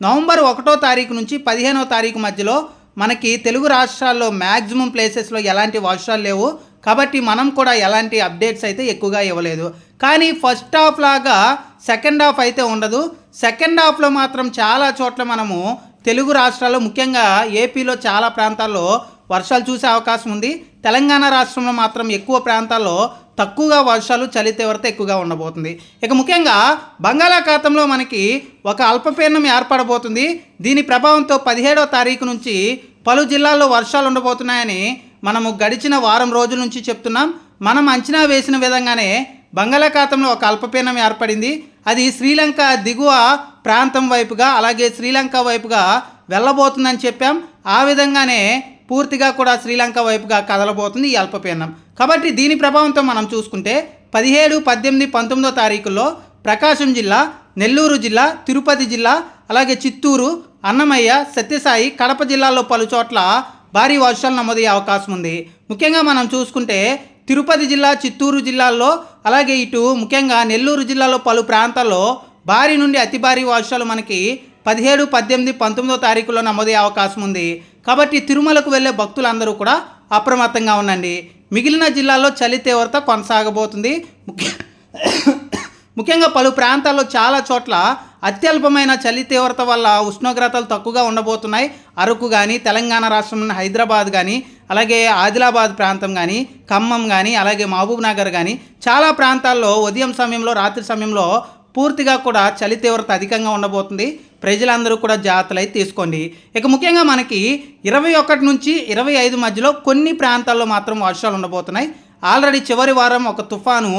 November ఒకటో తారీఖు నుంచి పదిహేనో తారీఖు మధ్యలో మనకి తెలుగు రాష్ట్రాల్లో మ్యాక్సిమం ప్లేసెస్లో ఎలాంటి వర్షాలు లేవు. కాబట్టి మనం కూడా ఎలాంటి అప్డేట్స్ అయితే ఎక్కువగా ఇవ్వలేదు. కానీ ఫస్ట్ హాఫ్ లాగా సెకండ్ హాఫ్ అయితే ఉండదు. సెకండ్ హాఫ్లో మాత్రం చాలా చోట్ల మనము తెలుగు రాష్ట్రాల్లో ముఖ్యంగా ఏపీలో చాలా ప్రాంతాల్లో వర్షాలు చూసే అవకాశం ఉంది. తెలంగాణ రాష్ట్రంలో మాత్రం ఎక్కువ ప్రాంతాల్లో తక్కువగా వర్షాలు చలి తీవ్రత ఎక్కువగా ఉండబోతుంది. ఇక ముఖ్యంగా బంగాళాఖాతంలో మనకి ఒక అల్పపీడనం ఏర్పడబోతుంది. దీని ప్రభావంతో పదిహేడవ తారీఖు నుంచి పలు జిల్లాల్లో వర్షాలు ఉండబోతున్నాయని మనము గడిచిన వారం రోజుల నుంచి చెప్తున్నాం. మనం అంచనా వేసిన విధంగానే బంగాళాఖాతంలో ఒక అల్పపీడనం ఏర్పడింది. అది శ్రీలంక దిగువ ప్రాంతం వైపుగా అలాగే శ్రీలంక వైపుగా వెళ్ళబోతుందని చెప్పాం. ఆ విధంగానే పూర్తిగా కూడా శ్రీలంక వైపుగా కదలబోతుంది ఈ అల్పపీడనం. కాబట్టి దీని ప్రభావంతో మనం చూసుకుంటే పదిహేడు పద్దెనిమిది పంతొమ్మిదో తారీఖుల్లో ప్రకాశం జిల్లా నెల్లూరు జిల్లా తిరుపతి జిల్లా అలాగే చిత్తూరు అన్నమయ్య సత్యసాయి కడప జిల్లాల్లో పలు చోట్ల భారీ వర్షాలు నమోదయ్యే అవకాశం ఉంది. ముఖ్యంగా మనం చూసుకుంటే తిరుపతి జిల్లా చిత్తూరు జిల్లాల్లో అలాగే ఇటు ముఖ్యంగా నెల్లూరు జిల్లాలో పలు ప్రాంతాల్లో భారీ నుండి అతి భారీ వర్షాలు మనకి పదిహేడు పద్దెనిమిది పంతొమ్మిదో తారీఖులో నమోదయ్యే అవకాశం ఉంది. కాబట్టి తిరుమలకు వెళ్ళే భక్తులందరూ కూడా అప్రమత్తంగా ఉండండి. మిగిలిన జిల్లాల్లో చలి తీవ్రత కొనసాగబోతుంది. ముఖ్య ముఖ్యంగా పలు ప్రాంతాల్లో చాలా చోట్ల అత్యల్పమైన చలి తీవ్రత వల్ల ఉష్ణోగ్రతలు తక్కువగా ఉండబోతున్నాయి. అరకు కానీ తెలంగాణ రాష్ట్రంలోని హైదరాబాద్ కానీ అలాగే ఆదిలాబాద్ ప్రాంతం కానీ ఖమ్మం కానీ అలాగే మహబూబ్ నగర్ కానీ చాలా ప్రాంతాల్లో ఉదయం సమయంలో రాత్రి సమయంలో పూర్తిగా కూడా చలి తీవ్రత అధికంగా ఉండబోతుంది. ప్రజలందరూ కూడా జాగ్రత్తలు అయితే తీసుకోండి. ఇక ముఖ్యంగా మనకి ఇరవై ఒకటి నుంచి ఇరవై ఐదు మధ్యలో కొన్ని ప్రాంతాల్లో మాత్రం వర్షాలు ఉండబోతున్నాయి. ఆల్రెడీ చివరి వారం ఒక తుఫాను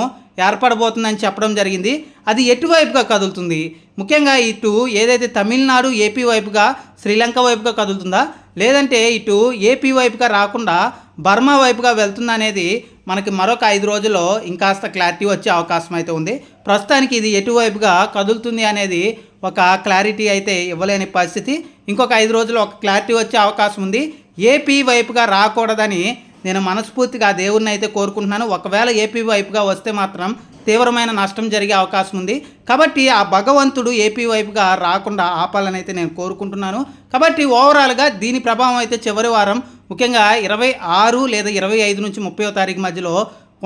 ఏర్పడబోతుందని చెప్పడం జరిగింది. అది ఎటువైపుగా కదులుతుంది? ముఖ్యంగా ఇటు ఏదైతే తమిళనాడు ఏపీ వైపుగా శ్రీలంక వైపుగా కదులుతుందా? లేదంటే ఇటు ఏపీ వైపుగా రాకుండా బర్మా వైపుగా వెళ్తుందనేది మనకి మరొక ఐదు రోజుల్లో ఇంకాస్త క్లారిటీ వచ్చే అవకాశం అయితే ఉంది. ప్రస్తుతానికి ఇది ఎటువైపుగా కదులుతుంది అనేది ఒక క్లారిటీ అయితే ఇవ్వలేని పరిస్థితి. ఇంకొక ఐదు రోజుల్లో ఒక క్లారిటీ వచ్చే అవకాశం ఉంది. ఏపీ వైపుగా రాకూడదని నేను మనస్ఫూర్తిగా దేవుణ్ణి అయితే కోరుకుంటున్నాను. ఒకవేళ ఏపీ వైపుగా వస్తే మాత్రం తీవ్రమైన నష్టం జరిగే అవకాశం ఉంది. కాబట్టి ఆ భగవంతుడు ఏపీ వైపుగా రాకుండా ఆపాలని అయితే నేను కోరుకుంటున్నాను. కాబట్టి ఓవరాల్గా దీని ప్రభావం అయితే చివరి వారం ముఖ్యంగా ఇరవై ఆరు లేదా ఇరవై ఐదు నుంచి ముప్పై తారీఖు మధ్యలో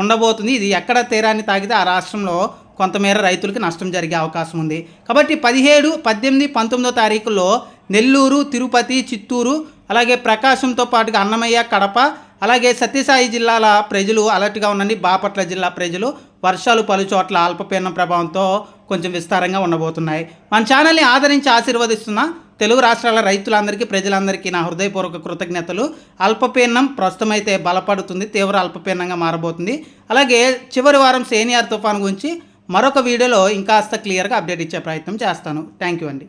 ఉండబోతుంది. ఇది ఎక్కడ తీరాన్ని తాగితే ఆ రాష్ట్రంలో కొంతమేర రైతులకి నష్టం జరిగే అవకాశం ఉంది. కాబట్టి పదిహేడు పద్దెనిమిది పంతొమ్మిదో తారీఖుల్లో నెల్లూరు తిరుపతి చిత్తూరు అలాగే ప్రకాశంతో పాటుగా అన్నమయ్య కడప అలాగే సత్యసాయి జిల్లాల ప్రజలు అలర్ట్గా ఉండండి బాపట్ల జిల్లా ప్రజలు వర్షాలు పలు చోట్ల అల్పపీడనం ప్రభావంతో కొంచెం విస్తారంగా ఉండబోతున్నాయి. మన ఛానల్ని ఆదరించి ఆశీర్వదిస్తున్న తెలుగు రాష్ట్రాల రైతులందరికీ ప్రజలందరికీ నా హృదయపూర్వక కృతజ్ఞతలు. అల్పపీడనం ప్రస్తుతం అయితే బలపడుతుంది తీవ్ర అల్పపీడనంగా మారబోతుంది. అలాగే చివరి వారం సేనియర్ తుఫాన్ గురించి మరొక వీడియోలో ఇంకాస్త క్లియర్గా అప్డేట్ ఇచ్చే ప్రయత్నం చేస్తాను. థ్యాంక్ యూ అండి.